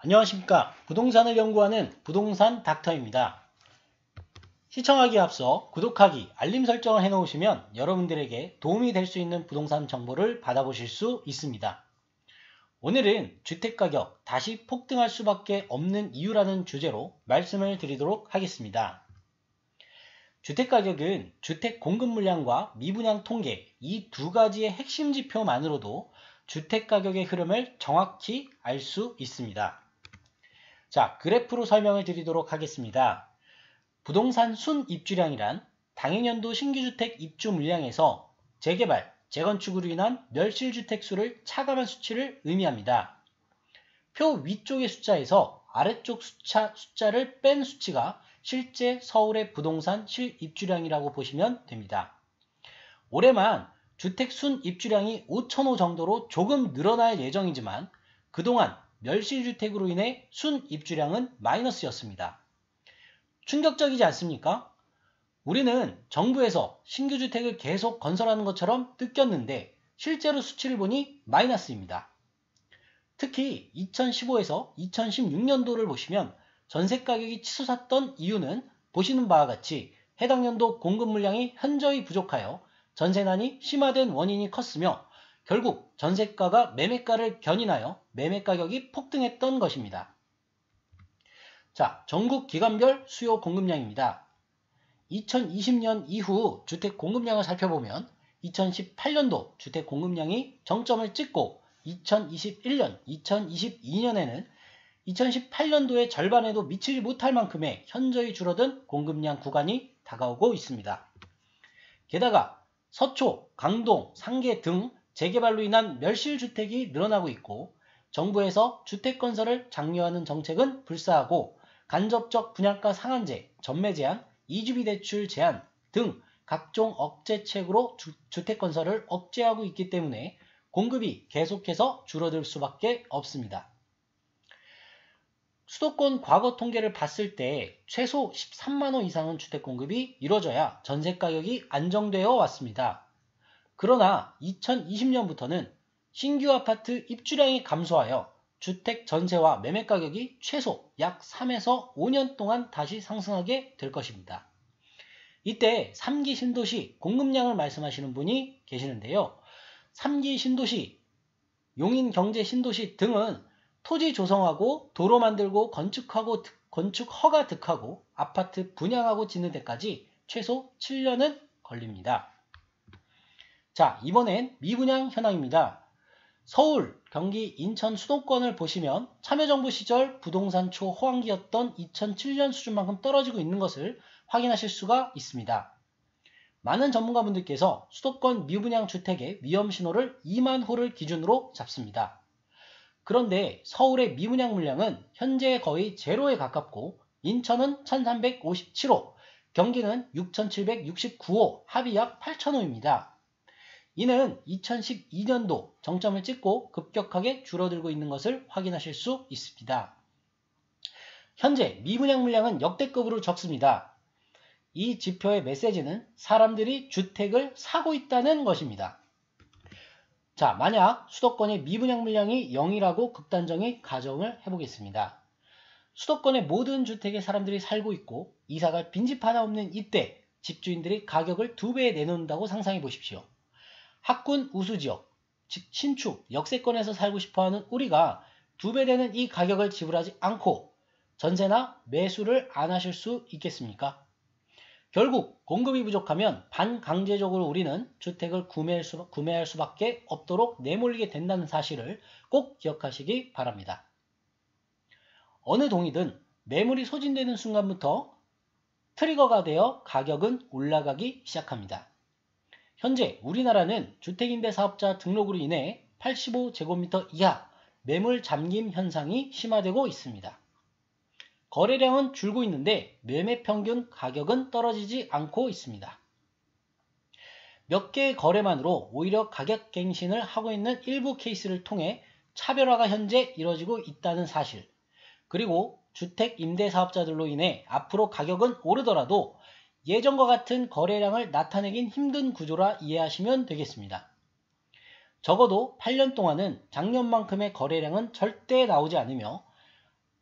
안녕하십니까. 부동산을 연구하는 부동산 닥터입니다. 시청하기에 앞서 구독하기, 알림 설정을 해놓으시면 여러분들에게 도움이 될 수 있는 부동산 정보를 받아보실 수 있습니다. 오늘은 주택가격 다시 폭등할 수밖에 없는 이유라는 주제로 말씀을 드리도록 하겠습니다. 주택가격은 주택 공급 물량과 미분양 통계 이 두 가지의 핵심 지표만으로도 주택가격의 흐름을 정확히 알 수 있습니다. 자, 그래프로 설명을 드리도록 하겠습니다. 부동산 순 입주량이란 당해년도 신규주택 입주 물량에서 재개발, 재건축으로 인한 멸실주택 수를 차감한 수치를 의미합니다. 표 위쪽의 숫자에서 아래쪽 숫자, 숫자를 뺀 수치가 실제 서울의 부동산 실입주량이라고 보시면 됩니다. 올해만 주택 순 입주량이 5천호 정도로 조금 늘어날 예정이지만 그동안 멸실주택으로 인해 순 입주량은 마이너스였습니다. 충격적이지 않습니까? 우리는 정부에서 신규 주택을 계속 건설하는 것처럼 느꼈는데 실제로 수치를 보니 마이너스입니다. 특히 2015에서 2016년도를 보시면 전세 가격이 치솟았던 이유는 보시는 바와 같이 해당 연도 공급 물량이 현저히 부족하여 전세난이 심화된 원인이 컸으며 결국 전세가가 매매가를 견인하여 매매 가격이 폭등했던 것입니다. 자, 전국 기간별 수요 공급량입니다. 2020년 이후 주택 공급량을 살펴보면 2018년도 주택 공급량이 정점을 찍고 2021년, 2022년에는 2018년도의 절반에도 미치지 못할 만큼의 현저히 줄어든 공급량 구간이 다가오고 있습니다. 게다가 서초, 강동, 상계 등 재개발로 인한 멸실주택이 늘어나고 있고 정부에서 주택건설을 장려하는 정책은 불사하고 간접적 분양가 상한제, 전매 제한, 이주비 대출 제한 등 각종 억제책으로 주, 주택건설을 억제하고 있기 때문에 공급이 계속해서 줄어들 수밖에 없습니다. 수도권 과거 통계를 봤을 때 최소 13만호 이상은 주택 공급이 이루어져야 전세 가격이 안정되어 왔습니다. 그러나 2020년부터는 신규 아파트 입주량이 감소하여 주택 전세와 매매 가격이 최소 약 3에서 5년 동안 다시 상승하게 될 것입니다. 이때 3기 신도시 공급량을 말씀하시는 분이 계시는데요. 3기 신도시, 용인 경제 신도시 등은 토지 조성하고 도로 만들고 건축하고 건축 허가 득하고 아파트 분양하고 짓는 데까지 최소 7년은 걸립니다. 자, 이번엔 미분양 현황입니다. 서울, 경기, 인천 수도권을 보시면 참여정부 시절 부동산 초 호황기였던 2007년 수준만큼 떨어지고 있는 것을 확인하실 수가 있습니다. 많은 전문가분들께서 수도권 미분양 주택의 위험 신호를 2만 호를 기준으로 잡습니다. 그런데 서울의 미분양 물량은 현재 거의 제로에 가깝고 인천은 1357호, 경기는 6769호, 합이 약 8000호입니다. 이는 2012년도 정점을 찍고 급격하게 줄어들고 있는 것을 확인하실 수 있습니다. 현재 미분양 물량은 역대급으로 적습니다. 이 지표의 메시지는 사람들이 주택을 사고 있다는 것입니다. 자, 만약 수도권의 미분양 물량이 0이라고 극단적인 가정을 해보겠습니다. 수도권의 모든 주택에 사람들이 살고 있고 이사갈 빈집 하나 없는 이때 집주인들이 가격을 두 배 내놓는다고 상상해 보십시오. 학군 우수지역, 즉 신축, 역세권에서 살고 싶어하는 우리가 두 배 되는 이 가격을 지불하지 않고 전세나 매수를 안 하실 수 있겠습니까? 결국 공급이 부족하면 반강제적으로 우리는 주택을 구매할, 수, 구매할 수밖에 없도록 내몰리게 된다는 사실을 꼭 기억하시기 바랍니다. 어느 동이든 매물이 소진되는 순간부터 트리거가 되어 가격은 올라가기 시작합니다. 현재 우리나라는 주택임대사업자 등록으로 인해 85제곱미터 이하 매물 잠김 현상이 심화되고 있습니다. 거래량은 줄고 있는데 매매 평균 가격은 떨어지지 않고 있습니다. 몇 개의 거래만으로 오히려 가격 갱신을 하고 있는 일부 케이스를 통해 차별화가 현재 이뤄지고 있다는 사실 그리고 주택 임대 사업자들로 인해 앞으로 가격은 오르더라도 예전과 같은 거래량을 나타내긴 힘든 구조라 이해하시면 되겠습니다. 적어도 8년 동안은 작년만큼의 거래량은 절대 나오지 않으며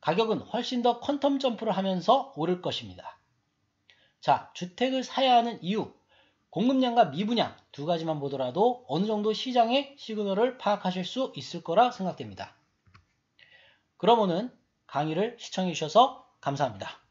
가격은 훨씬 더 퀀텀 점프를 하면서 오를 것입니다. 자, 주택을 사야 하는 이유. 공급량과 미분양 두 가지만 보더라도 어느 정도 시장의 시그널을 파악하실 수 있을 거라 생각됩니다. 그러면은 강의를 시청해 주셔서 감사합니다.